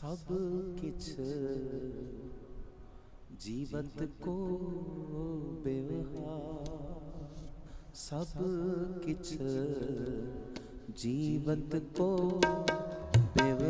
ਸਭ ਕਿਛ ਜੀਵਤ ਕੋ ਬਿਵਹਾਰ ਸਭ ਕਿਛ ਜੀਵਤ ਕੋ ਬਿਵਹਾਰ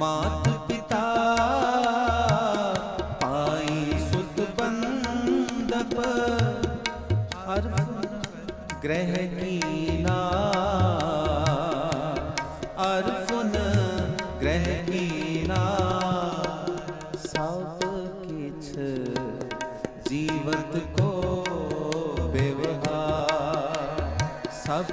ਮਾਤ ਪਿਤਾ, ਪਾਈ ਸੁਤ ਬੰਦਪ, ਹਰ ਗ੍ਰਹਿ ਕੀਨਾ। ਅਰਫੁਨ ਗ੍ਰਹਿ ਕੀਨਾ। ਸਭ ਕਿਛ ਜੀਵਤ ਕੋ ਬਿਵਹਾਰ ਸਭ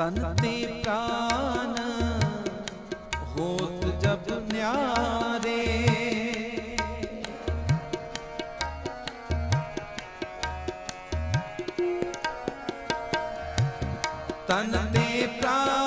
ਤਨ ਤੇ ਪ੍ਰਾਨ ਹੋਤ ਜਬ ਨਿਆਰੇ। ਤਨ ਤੇ ਪ੍ਰਾਨ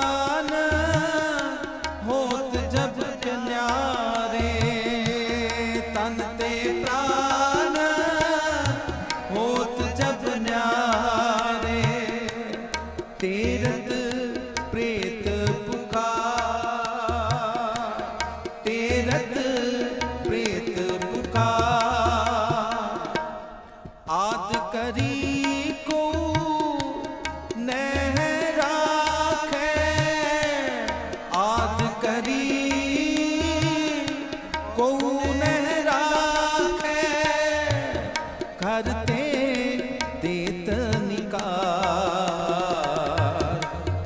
ਕਰਤੇ ਦੇਤ ਨਿਕਾਰ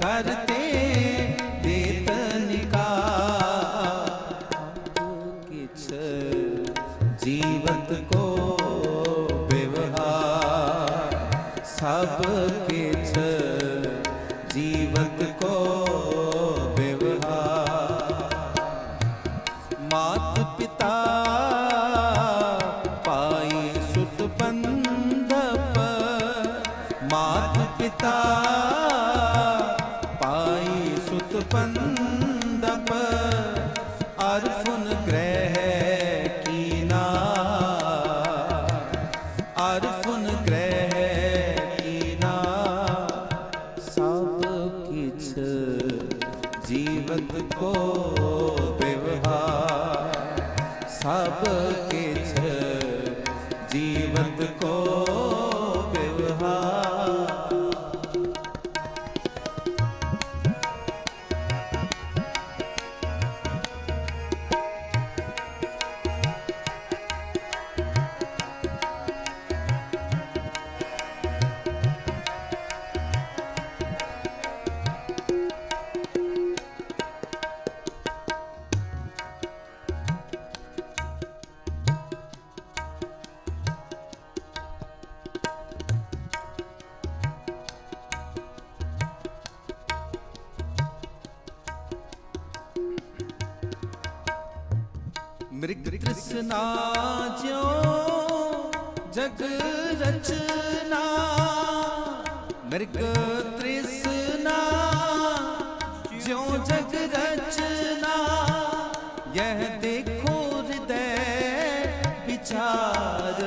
ਕਰਤੇ ਦੇਤ ਨਿਕਾਰ ਕਿਛ ਜੀਵਤ ਕੋ ਵਿਵਹਾਰ ਸਭ ਸੁਤ ਮਾਤ ਪਿਤਾ ਪਾਈ ਸੁਤ ਬੰਧਪ ਅਰਫੁਨ ਗ੍ਰਹਿ ਕੀਨਾ ਅਰਫੁਨ ਮ੍ਰਿਗ ਤ੍ਰਿਸ਼ਨਾ ਜਿਉ ਜਗ ਰਚਨਾ ਮ੍ਰਿਗ ਤ੍ਰਿਸ਼ਨਾ ਜਿਉ ਜਗ ਰਚਨਾ ਯਹ ਦੇਖੋ ਹਿਰਦੈ ਵਿਚਾਰ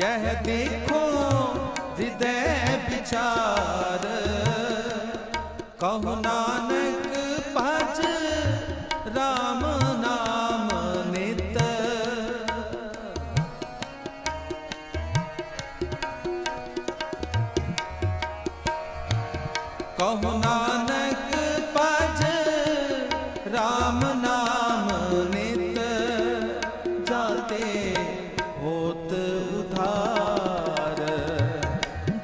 यह देखो RAM ਨਾਮ ਨਿਤ ਜਾਤੇ ਹੋਤ ਉਧਾਰ।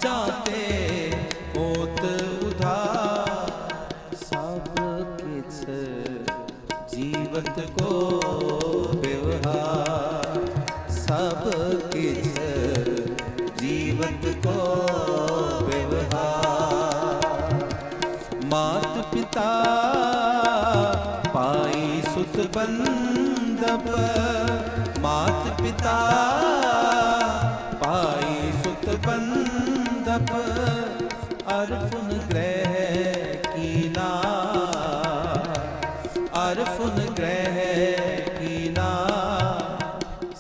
ਜਾਤੇ ਹੋਤ ਉਧਾਰ। ਸਭ ਕਿਛ ਜੀਵਤ ਕੋ सुत बंदप मात पिता पाई सुत बंदप अरफुन ग्रह कीना अरफुन ग्रह कीना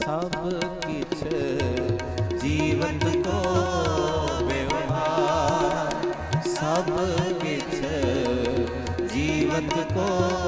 सब किछ जीवत को व्यवहार सब किछ जीवत को व्यवहार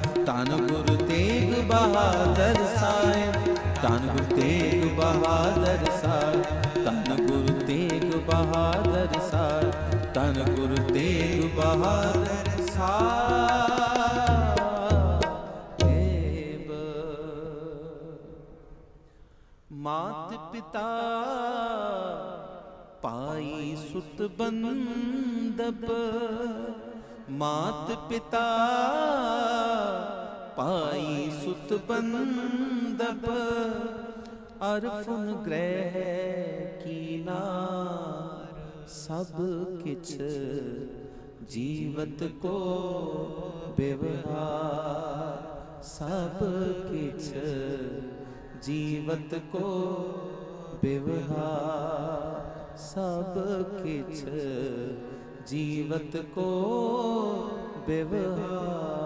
ਮਾਤ ਪਿਤਾ, ਪਾਈ ਸੁਤ ਬੰਦਪ। ਮਾਤ ਪਿਤਾ, ਪਾਈ ਸੁਤ ਬੰਦਪ। ਅਰਫੁਨ ਗ੍ਰਹਿ ਕੀਨਾਰ ਸਭ ਕਿਛ ਜੀਵਤ ਕੋ ਵਿਵਹਾਰ ਸਭ ਕਿਛ जीवत को व्यवहार सब किछ जीवत को व्यवहार